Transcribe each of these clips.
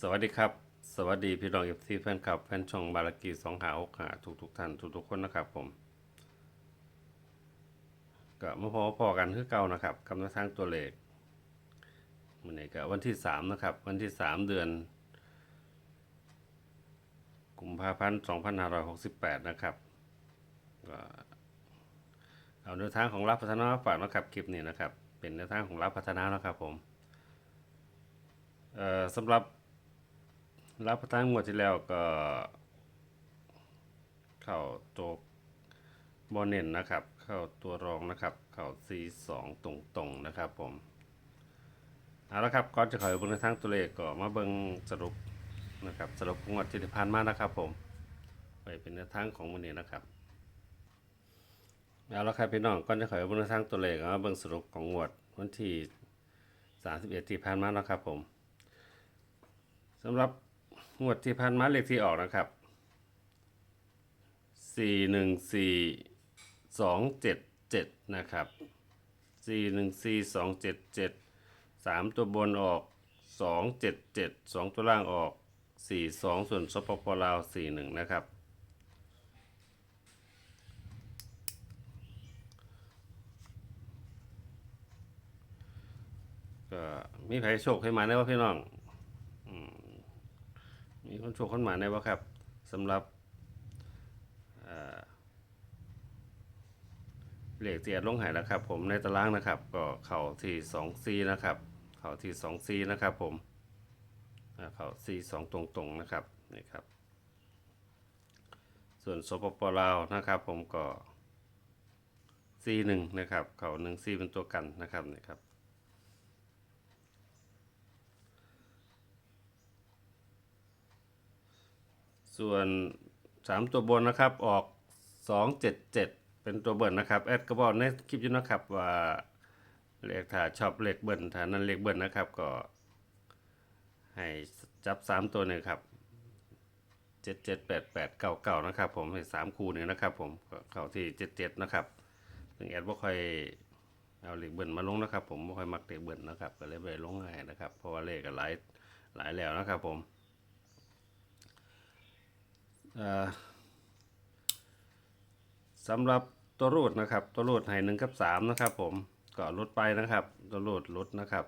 สวัสดีครับ สวัสดีพี่น้องเอฟซีแฟนคลับแฟนช่องบารากีสองหาอกหาทุกทุกท่านทุกทุกคนนะครับผมก็มาพอพอกันคือเก่านะครับกำลังทางตัวเลขมันนี้ก็วันที่สามนะครับ วันที่สามเดือนกุมภาพันธ์สองพันห้าร้อยหกสิบแปดนะครับก็เอาแนวทางของรับพัฒนาฝากนะครับคลิปนี้นะครับ เป็นแนวทางของรับพัฒนานะครับผมเอ่อสำหรับ รับประทานงวดที่แล้วก็ เข้าตัวบอเน่นนะครับ เข้าตัวรองนะครับ เข้า C2 ตรงๆนะครับผม เอาละครับก่อนจะขอไปเบิ่งในทางตัวเลขก็มาเบิ่งสรุปนะครับสรุปงวดที่ผ่านมานะครับผมไปเป็นแนวทางของมื้อนี้นะครับเอาละครับพี่น้องก่อนจะขอไปเบิ่งในทางตัวเลขก็มาเบิ่งสรุปของงวดวันที่31ที่ผ่านมานะครับผมสำหรับ งวดที่พันมาเลขที่ออกนะครับสี่หนึ่งสี่สองเจ็ดเจ็ดนะครับสี่หนึ่งสี่สองเจ็ดเจ็ดสามตัวบนออกสองเจ็ดเจ็ดสองตัวล่างออกสี่สองส่วนสปปลาวสี่หนึ่งนะครับก็มีใครโชคให้มาได้ว่าพี่น้อง มีคนโชคคนหมาในบ่ครับสำหรับเอ่อเลขเตียดลงหายแล้วครับ ผมในตารางนะครับ ก็เข่าที่สองซีนะครับ เข่าที่สองซีนะครับ ผมเข่าซีสองตรงๆนะครับนี่ครับ ส่วนสปปลาวนะครับ ผมก็ซีหนึ่งนะครับ เข่าหนึ่งซีเป็นตัวกันนะครับนี่ครับ ส่วนสามตัวบนนะครับออกสองเจ็ดเจ็ดเป็นตัวเบิร์นนะครับ แอดก็บอกในคลิปอยู่นะครับว่าเลขถ้าชอบเลขเบิร์นถ้านั้นเลขเบิร์นนะครับก็ ให้จับสามตัวหนึ่งครับเจ็ดเจ็ดแปดแปดเก้าเก้านะครับ ผมให้สามคู่หนึ่งนะครับ ผมเข้าที่เจ็ดเจ็ดนะครับถึงแอดบ่ค่อยเอาเลขเบิร์นมาลงนะครับ ผมบ่ค่อยมักเลขเบิร์นนะครับ ก็เลยไปลงง่ายนะครับ เพราะว่าเลขก็หลายหลายแล้วนะครับผม สำหรับตัวรูดนะครับ ตัวรูดให้หนึ่งกับสามนะครับ ผมก็ลดไปนะครับ ตัวรูดลดนะครับ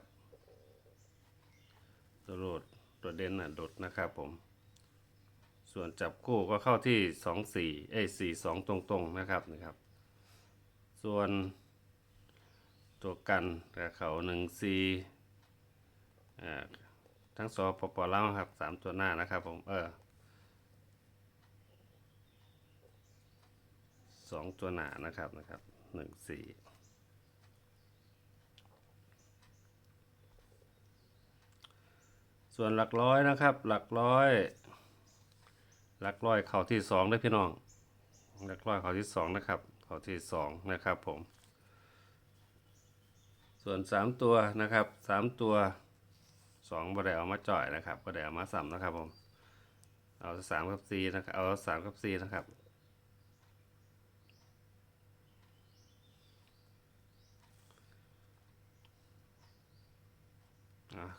ตัวรูดตัวเด่นน่ะลดนะครับผม ส่วนจับคู่ก็เข้าที่สองสี่เอ้สี่สองตรงๆนะครับนะครับ ส่วนตัวกันกับเขาหนึ่งสี่ทั้งสปปลาวครับสามตัวหน้านะครับผมเออ สองตัวหนานะครับนะครับหนึ่งสี่ส่วนหลักร้อยนะครับ หลักร้อย หลักร้อยเข่าที่สองได้พี่น้องหลักร้อยเข่าที่สองนะครับเข่าที่สองนะครับผม ส่วนสามตัวนะครับสามตัวสองบ่ได้เอามาจ่อยนะครับบ่ได้เอามาสัมนะครับผมเอาสามกับสี่นะครับเอาสามกับสี่นะครับ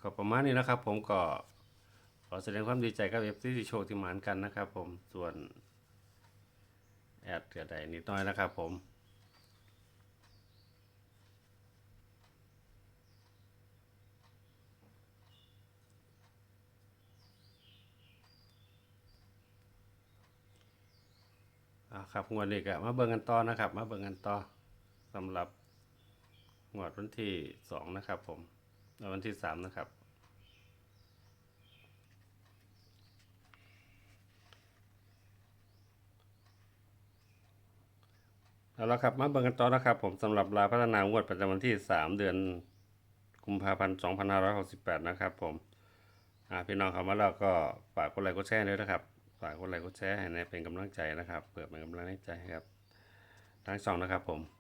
ก็ประมาณนี้นะครับ ผมก็ขอแสดงความดีใจกับเอฟซีที่โชคที่หมานกันนะครับ ผมส่วนแอดก็ไดนิดน้อยนะครับ ผมอะครับงวดนี้ก็มาเบิ่งกันต่อนะครับ มาเบิ่งกันต่อสำหรับงวดวันที่สองนะครับผม วันที่สามนะครับ เอาละครับ มาเบิ่งกันต่อนะครับ ผมสำหรับรายพัฒนางวดประจำวันที่สามเดือนกุมภาพันธ์สองพันห้าร้อยหกสิบแปดนะครับ ผมพี่น้องเขามาแล้วก็ฝากกดไลค์กดแชร์ด้วยนะครับฝากกดไลค์กดแชร์ให้ในเป็นกำลังใจนะครับ เปิดเป็นกำลังใจครับ ทั้งสองนะครับผม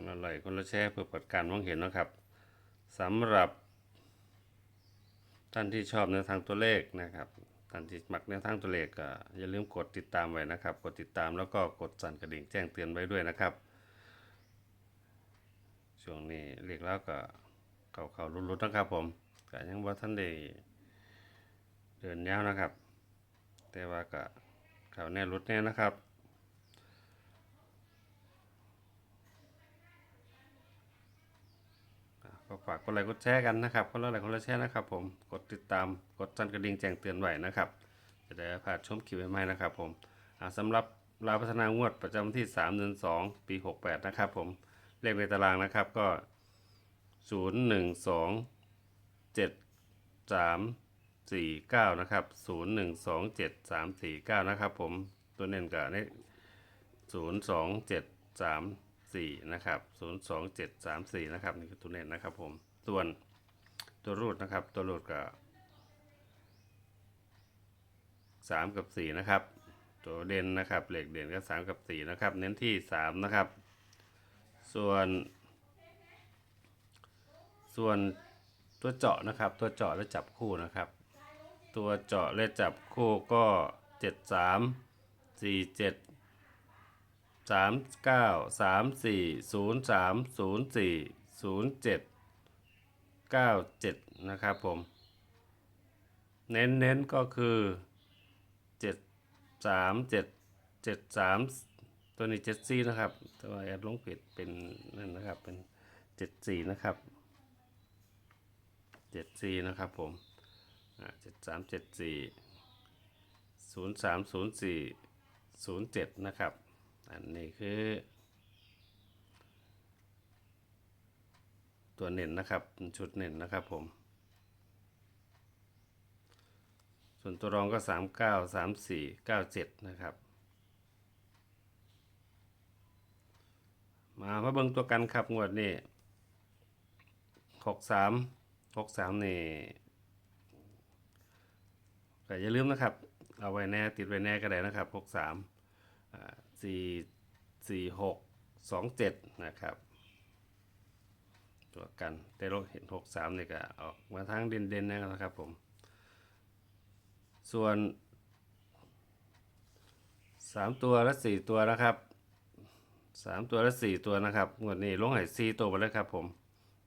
คนละไลค์คนละแชร์เพื่อเปิดการมองเห็นนะครับสำหรับท่านที่ชอบแนวทางตัวเลขนะครับท่านที่มักแนวทางตัวเลขก็อย่าลืมกดติดตามไว้นะครับ กดติดตามแล้วก็กดสั่นกระดิ่งแจ้งเตือนไว้ด้วยนะครับ ช่วงนี้เรียกแล้วก็เขาเขารุดๆนะครับผมก็ยังว่าท่านได้เดินยาวนะครับ แต่ว่าก็เขาแน่รุดแน่นะครับ ก็ฝากกดไลค์กดแชร์กันนะครับคนละไลค์คนละแชร์นะครับ ผมกดติดตามกดสั่นกระดิ่งแจ้งเตือนไว้นะครับ จะได้พลาดชมคลิปใหม่ๆนะครับ ผมอ่าสำหรับราพัฒนางวดประจำวันที่3เดือน2 ปี 68 นะครับ ผมเลขในตารางนะครับก็ 0 1 2 7 3 4 9 นะครับ 0 1 2 7 3 4 9 นะครับ ผมตัวเน้นกับใน0 2 7 3 4นะครับ0 2 7 3 4นะครับนี่คือตัวเน้นนะครับผมส่วนตัวรูดนะครับตัวรูดกับสามกับสี่นะครับ ตัวเด่นนะครับเหล็กเด่นก็สามกับสี่นะครับ เน้นที่สามนะครับ ส่วน ส่วนตัวเจาะนะครับ ตัวเจาะและจับคู่นะครับ ตัวเจาะและจับคู่ก็เจ็ดสาม สามเก้าสามสี่ศูนย์สามศูนย์สี่ศูนย์เจ็ดเก้าเจ็ดนะครับผม เน้นเน้นก็คือเจ็ดสามเจ็ดเจ็ดสามตัวนี้เจ็ดสี่นะครับต่ว่าแอดลงผิดเป็นนั่นนะครับ เป็นเจ็ดสี่นะครับเจ็ดสี่นะครับผมเจ็ดสามเจ็ดสี่ศูนย์สามศูนย์สี่ศูนย์เจ็ดนะครับ อันนี้คือ ตัวเน้นนะครับ ชุดเน้นนะครับผม ส่วนตัวรองก็สามเก้าสามสี่เก้าเจ็ดนะครับ มามาเบิงตัวกันครับ งวดนี้หกสามหกสามนี่แต่อย่าลืมนะครับ เอาไว้แน่ติดไว้แน่ก็ได้นะครับห สี่สี่หกสองเจ็ดนะครับ ตัวกันแต่เราเห็นหกสามนี่ก็ออกมาทางเด่นๆนะครับผม ส่วนสามตัวและสี่ตัวนะครับสามตัวและสี่ตัวนะครับงวดนี้ลงให้สี่ตัวไปเลยครับผม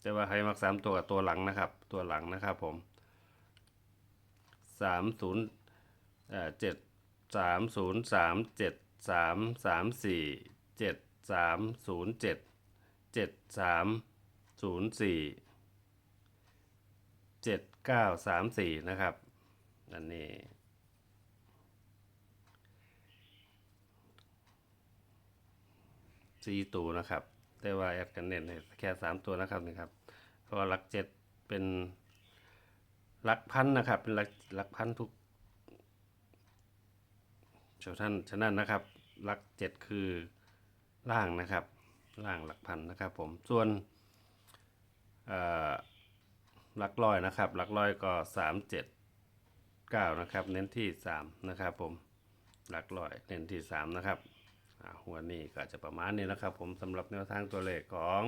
แต่ว่าให้มักสามตัวกับตัวหลังนะครับ ตัวหลังนะครับผมสามศูนย์เจ็ดสามศูนย์สามเจ็ด สามสามสี่เจ็ดสามศูนย์เจ็ดเจ็ดสามศูนย์สี่เจ็ดเก้าสามสี่นะครับ อันนี้สี่ตัวนะครับ แต่ว่าแอดกันเน้นแค่สามตัวนะครับนี่ครับ เพราะว่าหลักเจ็ดเป็นหลักพันนะครับ เป็นหลักหลักพันทุก ชาวท่านฉะนั้นนะครับ หลักเจ็ดคือล่างนะครับ ล่างหลักพันนะครับผม ส่วนหลักร้อยนะครับ หลักร้อยก็สามเจ็ด9นะครับ เน้นที่3นะครับผม หลักร้อยเน้นที่3นะครับหัวนี้ก็จะประมาณนี้นะครับ ผมสำหรับแนวทางตัวเลขของ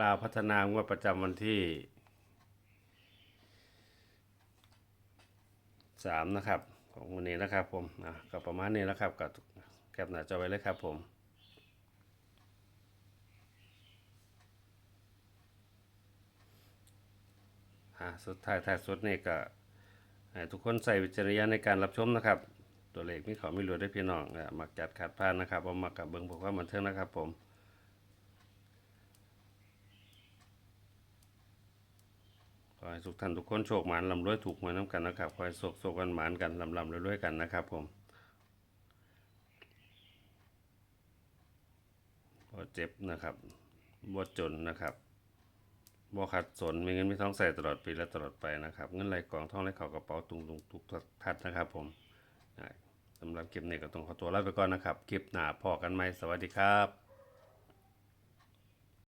ลาวพัฒนางวดประจำวันที่ 3 นะครับ ของวันนี้นะครับผมอะก็ประมาณนี้นะครับกับแคปหน้าจอไว้เลยครับผมอ่าสุดท้ายท้ายสุดนี่ก็ทุกคนใส่วิจารณญาณในการรับชมนะครับ ตัวเลขมีเขาไม่รู้ได้พี่น้องอะมักจัดขาดพลาดนะครับว่ามักกับเบิ้งบอกว่ามันเทิงนะครับผม ขอให้ทุกท่านทุกคนโชคหมานลำรวยถูกหวยน้ำกันนะครับขอให้โศกโศกกันหมานกันลำลำรวยๆกันนะครับผมบ่เจ็บนะครับบ่จนนะครับบ่ขัดสนมีเงินมีท้องใส่ตลอดปีและตลอดไปนะครับ เงินไหลกองท่องไหลเข่ากระเป๋าตุงตุงทุกทัดนะครับผมสำหรับคลิปนี้ก็ต้องขอตัวลาไปก่อนนะครับ คลิปหน้าพอกันไหมสวัสดีครับ